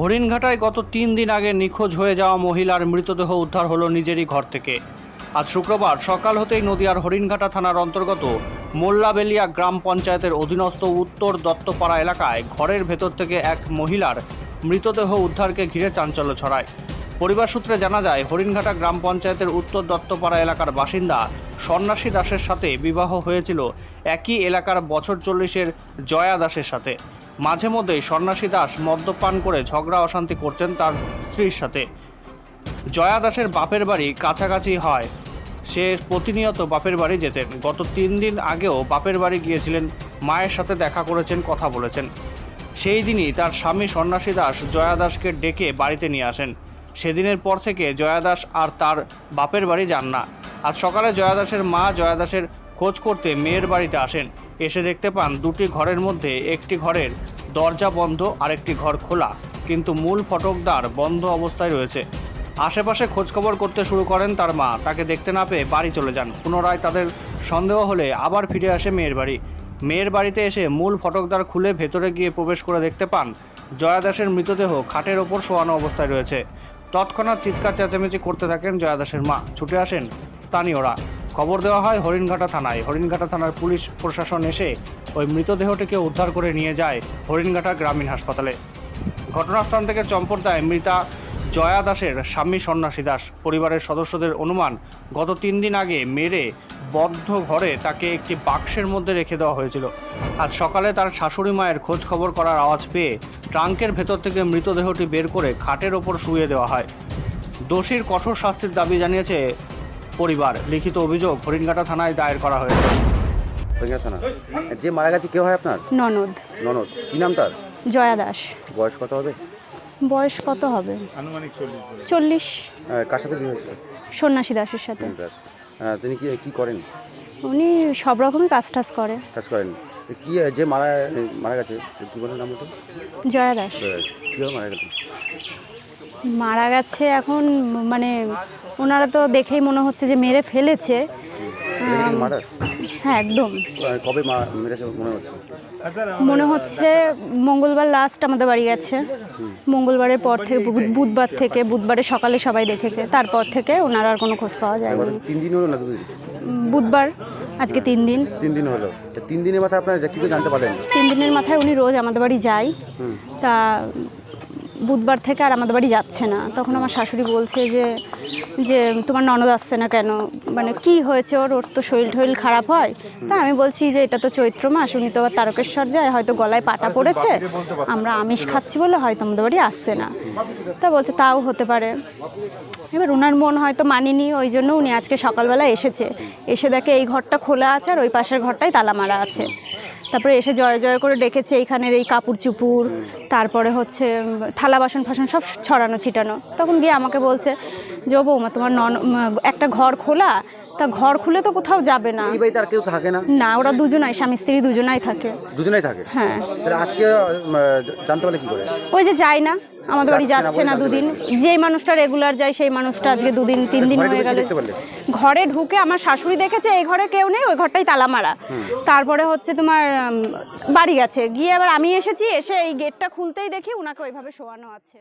হরিণঘাটায় গত তিন দিন আগে নিখোঁজ হয়ে যাওয়া মহিলার মৃতদেহ উদ্ধার হলো নিজেরই ঘর থেকে। আজ শুক্রবার সকাল হতেই নদিয়ার হরিণঘাটা থানার অন্তর্গত মোল্লাবেলিয়া গ্রাম পঞ্চায়েতের অধীনস্থ উত্তর দত্তপাড়া এলাকায় ঘরের ভেতর থেকে এক মহিলার মৃতদেহ উদ্ধারকে ঘিরে চাঞ্চল্য ছড়ায়। পরিবার সূত্রে জানা যায়, হরিণঘাটা গ্রাম পঞ্চায়েতের উত্তর দত্তপাড়া এলাকার বাসিন্দা সন্ন্যাসী দাসের সাথে বিবাহ হয়েছিল। একই এলাকার বছর চল্লিশের জয়া দাসের সাথে। মাঝে মধ্যেই সন্ন্যাসী দাস মদ্যপান করে ঝগড়া অশান্তি করতেন তার স্ত্রীর সাথে। জয়া দাসের বাপের বাড়ি কাছাকাছি হয়। সে প্রতিনিয়ত বাপের বাড়ি যেতেন। গত তিন দিন আগেও বাপের বাড়ি গিয়েছিলেন, মায়ের সাথে দেখা করেছেন, কথা বলেছেন। সেই দিনই তার স্বামী সন্ন্যাসী দাস জয়া দাসকে ডেকে বাড়িতে নিয়ে আসেন। সেদিনের পর থেকে জয়া দাস আর তার বাপের বাড়ি যান না। আজ সকালে জয়া দাসের মা জয়া দাসের খোঁজ করতে মেয়ের বাড়িতে আসেন। এসে দেখতে পান দুটি ঘরের মধ্যে একটি ঘরের দরজা বন্ধ আর একটি ঘর খোলা। কিন্তু মূল ফটকদ্বার বন্ধ অবস্থায় রয়েছে। আশেপাশে খোঁজখবর করতে শুরু করেন তার মা। তাকে দেখতে না পেয়ে বাড়ি চলে যান। পুনরায় তাদের সন্দেহ হলে আবার ফিরে আসে মেয়ের বাড়ি। মেয়ের বাড়িতে এসে মূল ফটকদ্বার খুলে ভেতরে গিয়ে প্রবেশ করে দেখতে পান জয়া দাসের মৃতদেহ খাটের ওপর শোয়ানো অবস্থায় রয়েছে। তৎক্ষণাৎ চিৎকার চেঁচামেচি করতে থাকেন জয়া দাসের মা। ছুটে আসেন স্থানীয়রা। খবর দেওয়া হয় হরিণঘাটা থানায়। হরিণঘাটা থানার পুলিশ প্রশাসন এসে ওই মৃতদেহটিকে উদ্ধার করে নিয়ে যায় হরিণঘাটা গ্রামীণ হাসপাতালে। ঘটনাস্থান থেকে চম্পট দেয় মৃতা জয়া দাসের স্বামী সন্ন্যাসী দাস। পরিবারের সদস্যদের অনুমান, গত তিন দিন আগে মেরে বদ্ধ ঘরে তাকে একটি বাক্সের মধ্যে রেখে দেওয়া হয়েছিল। আজ সকালে তার শাশুড়ি মায়ের খোঁজ খবর করার আওয়াজ পেয়ে ট্রাঙ্কের ভেতর থেকে মৃতদেহটি বের করে খাটের ওপর শুয়ে দেওয়া হয়। দোষীর কঠোর শাস্তির দাবি জানিয়েছে পরিবার। লিখিত অভিযোগ হরিণঘাটা থানায় দায়ের করা হয়েছে। থানা? যে মারা গেছে কেউ হয় আপনার? ননদ। ননদ। কি নাম তার? জয়া দাস। বয়স কত হবে? বয়স কত হবে? চল্লিশ আহ, কার সাথে বিয়ে হয়েছিল? সন্ন্যাসী দাসের সাথে। দাস। তিনি কি কি করেন? উনি সব রকমই কাজ টাজ করে। কাজ করেন। কি যে মারা মারা গেছে কি বলেন নাম ওটা জয়া দাস। কীভাবে মারা গেছে? মারা গেছে এখন মানে ওনারা তো দেখেই মনে হচ্ছে যে মেরে ফেলেছে। হ্যাঁ। একদম। কবে মেরেছে মনে হচ্ছে? মনে হচ্ছে মঙ্গলবার লাস্ট আমাদের বাড়ি গেছে। মঙ্গলবারের পর থেকে বুধবার থেকে বুধবারে সকালে সবাই দেখেছে। তারপর থেকে ওনার আর কোনো খোঁজ পাওয়া যায়নি। তিন দিন হলো না বুধবার আজকে তিন দিন। তিন দিন হলো। তিন দিনের মাথায় আপনারা জানতে পারলেন? তিন দিনের মাথায় উনি রোজ আমাদের বাড়ি যায়। তা বুধবার থেকে আর আমাদের বাড়ি যাচ্ছে না। তখন আমার শাশুড়ি বলছে যে যে তোমার ননদ আসছে না কেন? মানে কি হয়েছে ওর? ওর তো শরীর টরীর খারাপ হয়। তা আমি বলছি যে এটা তো চৈত্র মাস উনি তো আবার তারকেশ্বর যায় হয়তো গলায় পাটা পড়েছে। আমরা আমিষ খাচ্ছি বলে হয়তো আমাদের বাড়ি আসছে না। তা বলছে তাও হতে পারে। এবার ওনার মন হয়তো মানিনি ওই জন্য উনি আজকে সকালবেলা এসেছে। এসে দেখে এই ঘরটা খোলা আছে আর ওই পাশের ঘরটাই তালা মারা আছে। তারপরে এসে জয় জয় করে ডেকেছে এইখানের এই কাপড় চুপুর তারপরে হচ্ছে থালা বাসন ফাসন সব ছড়ানো ছিটানো। তখন গিয়ে আমাকে বলছে যে ও বৌমা তোমার নন একটা ঘর খোলা তা ঘর খুলে তো কোথাও যাবে না। এই তার কেউ থাকে না? না ওরা দুজনাই স্বামী স্ত্রী দুজনাই থাকে। দুজনাই থাকে? হ্যাঁ। আজকে জানতে পারলে কি করে? ওই যে যায় না। আমাদের বাড়ি যাচ্ছে না দুদিন। যেই মানুষটা রেগুলার যায় সেই মানুষটা আজকে দুদিন তিন দিন হয়ে গেল। ঘরে ঢুকে আমার শাশুড়ি দেখেছে এই ঘরে কেউ নেই ওই ঘরটাই তালা মারা তারপরে হচ্ছে তোমার বাড়ি গেছে। গিয়ে আবার আমি এসেছি এসে এই গেটটা খুলতেই দেখি ওনাকে ওইভাবে শোয়ানো আছে।